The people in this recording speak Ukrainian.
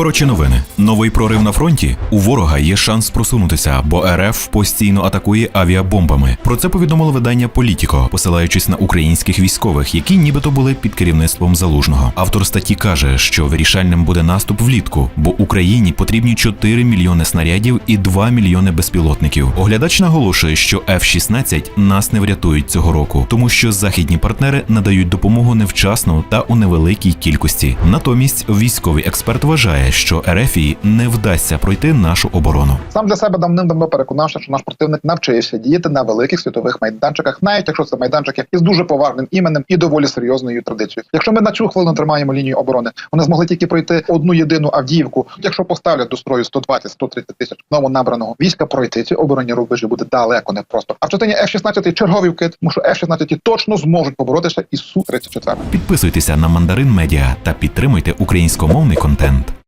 Коротше новини. Новий прорив на фронті. У ворога є шанс просунутися, бо РФ постійно атакує авіабомбами. Про це повідомило видання Політіко, посилаючись на українських військових, які нібито були під керівництвом залужного. Автор статті каже, що вирішальним буде наступ влітку, бо Україні потрібні 4 мільйони снарядів і 2 мільйони безпілотників. Оглядач наголошує, що F-16 нас не врятують цього року, тому що західні партнери надають допомогу невчасно та у невеликій кількості. Натомість військовий експерт вважає, що РФії не вдасться пройти нашу оборону. Сам для себе давним-давно переконався, що наш противник навчився діяти на великих світових майданчиках, навіть якщо це майданчики із дуже поважним іменем і доволі серйозною традицією. Якщо ми на цю хвилину тримаємо лінію оборони, вони змогли тільки пройти одну єдину Авдіївку. Якщо поставлять до строю 120-130 тисяч новонабраного війська, пройти ці оборонні рубежі буде далеко не просто. А в частині F-16 черговий вкид, тому що F-16 точно зможуть поборотися із Су 34 Підписуйтеся на Мандарин Медіа та підтримуйте українськомовний контент.